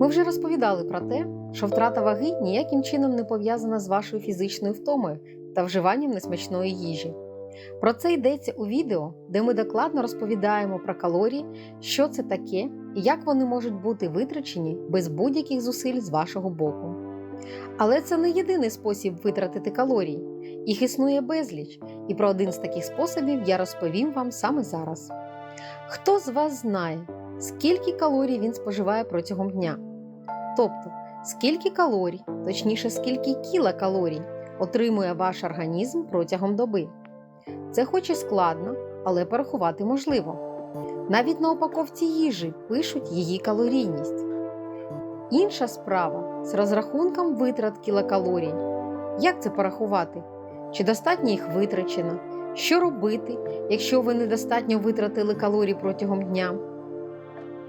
Ми вже розповідали про те, що втрата ваги ніяким чином не пов'язана з вашою фізичною втомою та вживанням несмачної їжі. Про це йдеться у відео, де ми докладно розповідаємо про калорії, що це таке і як вони можуть бути витрачені без будь-яких зусиль з вашого боку. Але це не єдиний спосіб витратити калорії, їх існує безліч, і про один з таких способів я розповім вам саме зараз. Хто з вас знає, скільки калорій він споживає протягом дня? Тобто, скільки калорій, точніше, скільки кілокалорій отримує ваш організм протягом доби? Це хоч і складно, але порахувати можливо. Навіть на упаковці їжі пишуть її калорійність. Інша справа з розрахунком витрат кілокалорій. Як це порахувати? Чи достатньо їх витрачено? Що робити, якщо ви недостатньо витратили калорій протягом дня?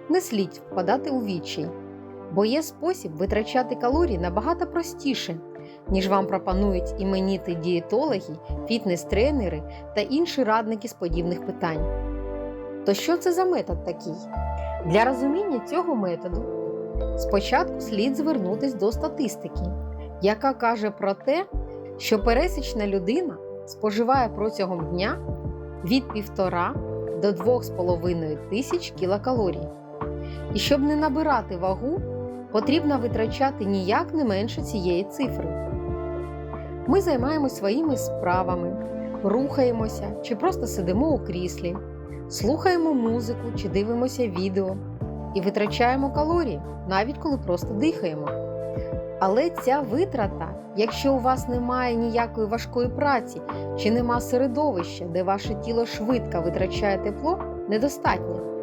Не слід впадати у відчай, бо є спосіб витрачати калорії набагато простіше, ніж вам пропонують іменіти дієтологи, фітнес-тренери та інші радники з подібних питань. То що це за метод такий? Для розуміння цього методу спочатку слід звернутися до статистики, яка каже про те, що пересічна людина споживає протягом дня від 1,5 до 2,5 тисяч кілокалорій. І щоб не набирати вагу, потрібно витрачати ніяк не менше цієї цифри. Ми займаємося своїми справами, рухаємося чи просто сидимо у кріслі, слухаємо музику чи дивимося відео і витрачаємо калорії, навіть коли просто дихаємо. Але ця витрата, якщо у вас немає ніякої важкої праці чи нема середовища, де ваше тіло швидко витрачає тепло, недостатня.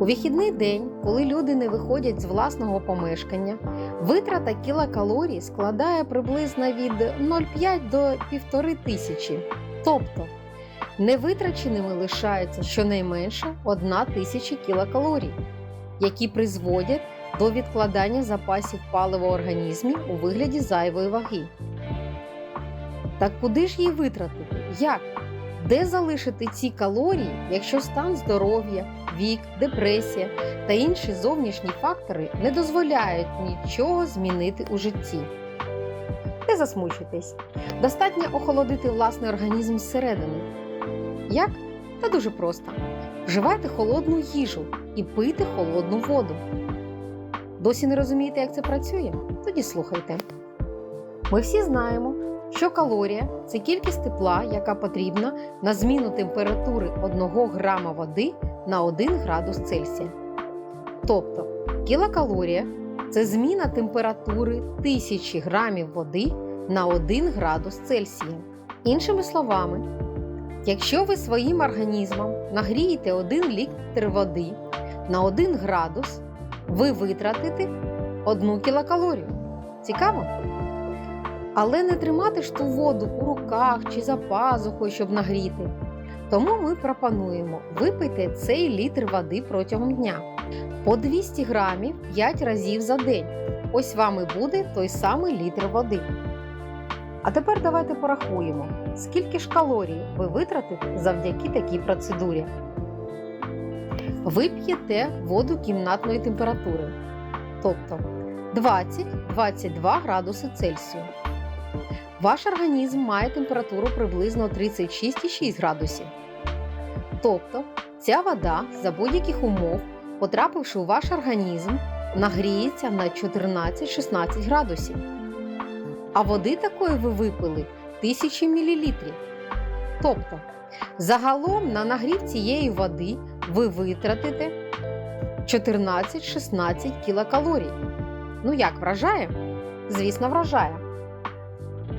У вихідний день, коли люди не виходять з власного помешкання, витрата кілокалорій складає приблизно від 0,5 до 1,5 тисячі. Тобто невитраченими лишається щонайменше 1 тисяча кілокалорій, які призводять до відкладання запасів палива в організмі у вигляді зайвої ваги. Так куди ж її витратити? Як? Де залишити ці калорії, якщо стан здоров'я, вік, депресія та інші зовнішні фактори не дозволяють нічого змінити у житті? Не засмучуйтесь. Достатньо охолодити власний організм зсередини. Як? Та дуже просто. Вживайте холодну їжу і пийте холодну воду. Досі не розумієте, як це працює? Тоді слухайте. Ми всі знаємо, що калорія це кількість тепла, яка потрібна на зміну температури 1 грама води на 1 градус Цельсія. Тобто кілокалорія це зміна температури 1000 грамів води на 1 градус Цельсія. Іншими словами, якщо ви своїм організмом нагрієте 1 літр води на 1 градус, ви витратите 1 кілокалорію. Цікаво? Але не тримати ж ту воду у руках чи за пазухою, щоб нагріти. Тому ми пропонуємо випити цей літр води протягом дня по 200 грамів 5 разів за день. Ось вам і буде той самий літр води. А тепер давайте порахуємо, скільки ж калорій ви витратите завдяки такій процедурі. Ви п'єте воду кімнатної температури, тобто 20-22 градуси Цельсію. Ваш організм має температуру приблизно 36,6 градусів. Тобто ця вода за будь-яких умов, потрапивши у ваш організм, нагріється на 14-16 градусів. А води такої ви випили 1000 мл. Тобто, загалом на нагрів цієї води ви витратите 14-16 кілокалорій. Ну як вражає? Звісно, вражає.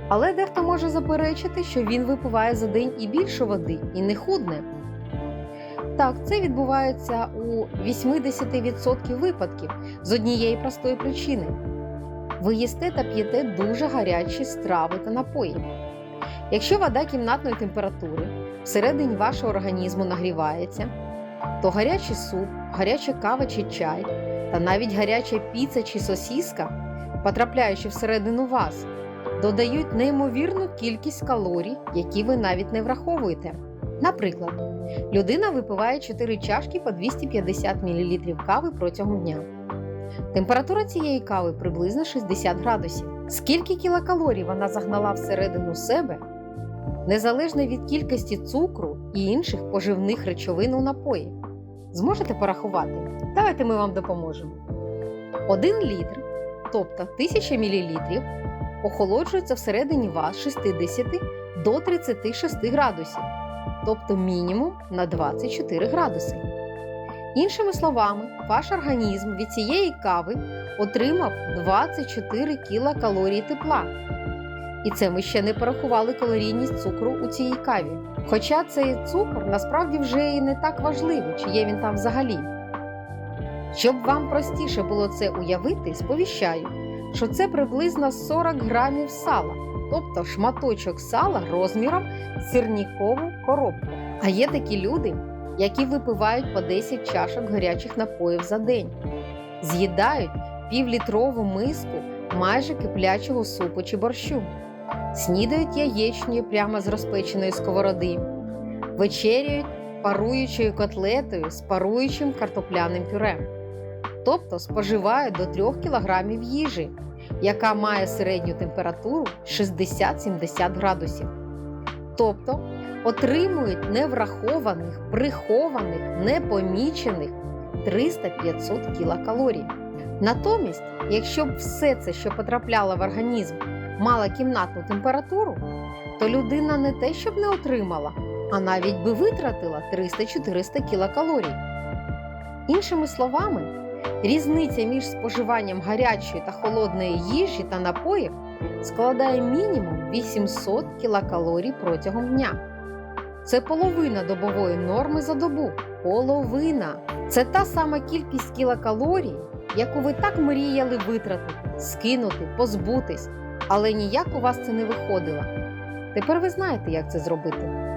Але дехто може заперечити, що він випиває за день і більше води, і не худне. Так, це відбувається у 80% випадків з однієї простої причини. Ви їсте та п'єте дуже гарячі страви та напої. Якщо вода кімнатної температури всередині вашого організму нагрівається, то гарячий суп, гаряча кава чи чай та навіть гаряча піца чи сосіска, потрапляючи всередину вас, додають неймовірну кількість калорій, які ви навіть не враховуєте. Наприклад, людина випиває 4 чашки по 250 мл кави протягом дня. Температура цієї кави приблизно 60 градусів. Скільки кілокалорій вона загнала всередину себе, незалежно від кількості цукру і інших поживних речовин у напої. Зможете порахувати? Давайте ми вам допоможемо. 1 літр, тобто 1000 мл, охолоджується всередині вас з 60 до 36 градусів, тобто мінімум на 24 градуси. Іншими словами, ваш організм від цієї кави отримав 24 кілокалорії тепла. І це ми ще не порахували калорійність цукру у цій каві. Хоча цей цукор насправді вже і не так важливий, чи є він там взагалі. Щоб вам простіше було це уявити, сповіщаю, що це приблизно 40 грамів сала, тобто шматочок сала розміром сирнікову коробку. А є такі люди, які випивають по 10 чашок гарячих напоїв за день, з'їдають півлітрову миску майже киплячого супу чи борщу, снідають яєчнею прямо з розпеченої сковороди, вечеряють паруючою котлетою з паруючим картопляним пюре, тобто споживають до 3 кг їжі, яка має середню температуру 60-70 градусів. Тобто отримують неврахованих, прихованих, непомічених 300-500 кілокалорій. Натомість, якщо б все це, що потрапляло в організм, мало кімнатну температуру, то людина не те, щоб не отримала, а навіть би витратила 300-400 кілокалорій. Іншими словами, різниця між споживанням гарячої та холодної їжі та напоїв складає мінімум 800 кілокалорій протягом дня. Це половина добової норми за добу. Половина. Це та сама кількість кілокалорій, яку ви так мріяли витратити, скинути, позбутись, але ніяк у вас це не виходило. Тепер ви знаєте, як це зробити.